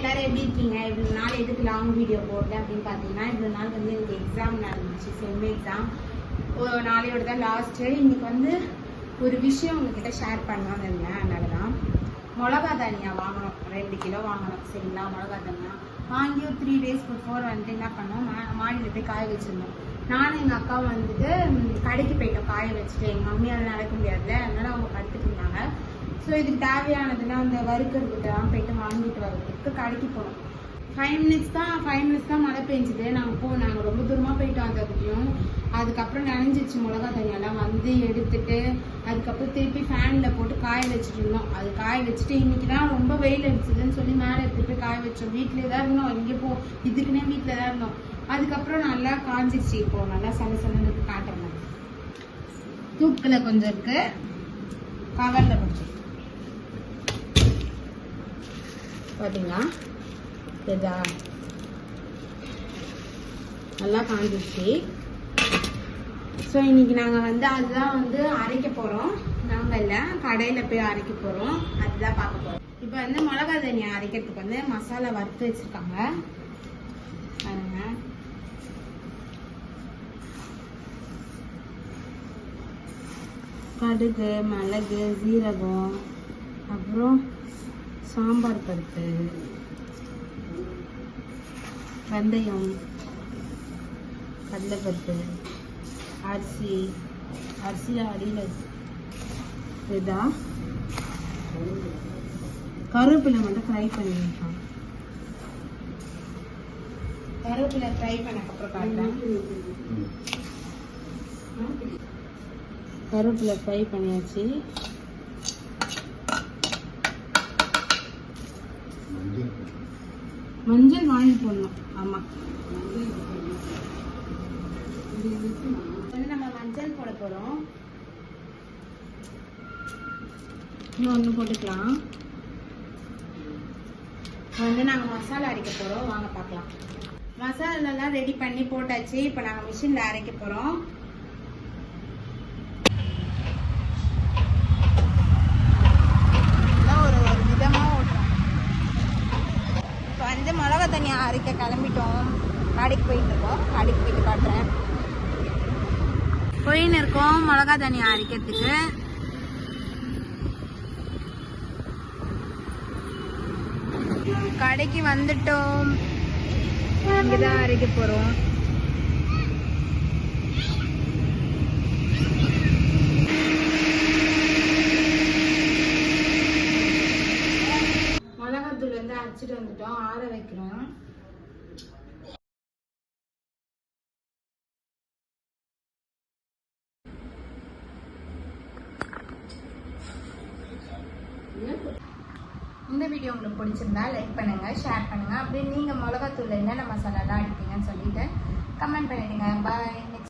எல்லாரும் எப்படி இருக்கீங்க? இவ்வளோ நாள் எதுக்கு லாங் வீடியோ போடுறேன் அப்படின்னு பார்த்தீங்கன்னா இவ்வளோ நாள் வந்து எனக்கு எக்ஸாம் நடந்துச்சு செம் எக்ஸாம் ஒரு நாளையோட தான் லாஸ்ட்டு இன்னைக்கு வந்து ஒரு விஷயம் உங்ககிட்ட ஷேர் பண்ணலாம்னு இருந்தேன். அதனால தான் மிளகா தனியா வாங்கணும். ரெண்டு கிலோ வாங்கணும். சரிங்களா? மிளகா தனியா. வாங்கி ஒரு த்ரீ டேஸ் பிஃபோர் வந்துட்டு என்ன பண்ணோம்? மா மாடியில் போய் காய வச்சுருந்தோம். நானும் எங்கள் அக்காவும் வந்துட்டு கடைக்கு போயிட்டோம். காய வச்சுட்டு. எங்கள் மம்மியால் நடக்க முடியாதுல அதனால ஸோ இதுக்கு தேவையானதுலாம் அந்த வறுக்கிறதுக்கெல்லாம் போயிட்டு வாங்கிட்டு வர்றதுக்கு கடைக்கு போனோம் ஃபைவ் மினிட்ஸ் தான் ஃபைவ் மினிட்ஸ் தான் மழை பெஞ்சுது. நாங்கள் போ நாங்கள் ரொம்ப தூரமாக போயிட்டோம் அந்த அதுக்கப்புறம் நனைஞ்சிச்சு மிளகா தண்ணியெல்லாம் வந்து எடுத்துட்டு அதுக்கப்புறம் திருப்பி ஃபேனில் போட்டு காய வச்சுட்டு இருந்தோம். அது காய வச்சுட்டு இன்னைக்கு தான் ரொம்ப வெயில் அடிச்சதுன்னு சொல்லி மேலே எடுத்துகிட்டு போய் காய வச்சோம். வீட்டிலே தான் இருந்தோம். இங்கே போ இதுக்குன்னே வீட்டில் தான் இருந்தோம். அதுக்கப்புறம் நல்லா காஞ்சிச்சு இப்போ. நல்லா சல சலனுக்கு காட்டுறேன். தூக்கில் கொஞ்சம் இருக்குது கவரில் கொஞ்சம் பார்த்தீங்களா இதா நல்லா காஞ்சிச்சு ஸோ இன்னைக்கு நாங்கள் வந்து அதுதான் வந்து அரைக்க போகிறோம் நாங்கள் இல்லை கடையில் போய் அரைக்க போகிறோம் அதுதான் பார்க்க போகிறோம் இப்போ வந்து மிளகா தனியா அரைக்கிறதுக்கு வந்து மசாலா வறுத்து வச்சுருக்காங்க. பாருங்க. கடுகு மிளகு சீரகம் அப்புறம் சாம்பார் பருப்பு வெந்தயம் கடலைப்பருப்பு அரிசி அரிசியில் அடியில் இதா கருவேப்பிலை மட்டும் ஃப்ரை பண்ணிக்கலாம் கருவேப்பிலை ஃப்ரை பண்ணக்கப்புறம் காட்டுறேன். கருவேப்பிலை ஃப்ரை பண்ணியாச்சு. மஞ்சள் வாங்கி போடணும். ஆமாம் வந்து நம்ம மஞ்சள் போட போகிறோம் இன்னொன்று போட்டுக்கலாம். இப்போ வந்து நாங்கள் மசாலா அரைக்க போகிறோம் வாங்க பார்க்கலாம். மசாலாலாம் ரெடி பண்ணி போட்டாச்சு. இப்போ நாங்கள் மிஷினில் அரைக்க போகிறோம் ஒரு ஒரு விதமாக ஓட்டுறோம் இப்போ வந்து மிளகா தண்ணி அரைக்க கிளம்பிட்டோம். கடைக்கு போயிட்டு இருக்கோம். கடைக்கு போயிட்டு காட்டுறேன். போயின்னு இருக்கோம் மிளகா தண்ணி அரைக்கிறதுக்கு. கடைக்கு வந்துட்டோம். இங்கதான் அரைக்க போறோம். மிளகாத்தூள் வந்துட்டோம் ஆற வைக்கிறோம். இந்த வீடியோ உங்களுக்கு பிடிச்சிருந்தா லைக் பண்ணுங்க ஷேர் பண்ணுங்க. அப்படியே நீங்க மிளகாத்தூள் என்னென்ன மசாலாலாம் அடிப்பீங்கன்னு சொல்லிட்டு கமெண்ட் பண்ணிடுங்க. பாய்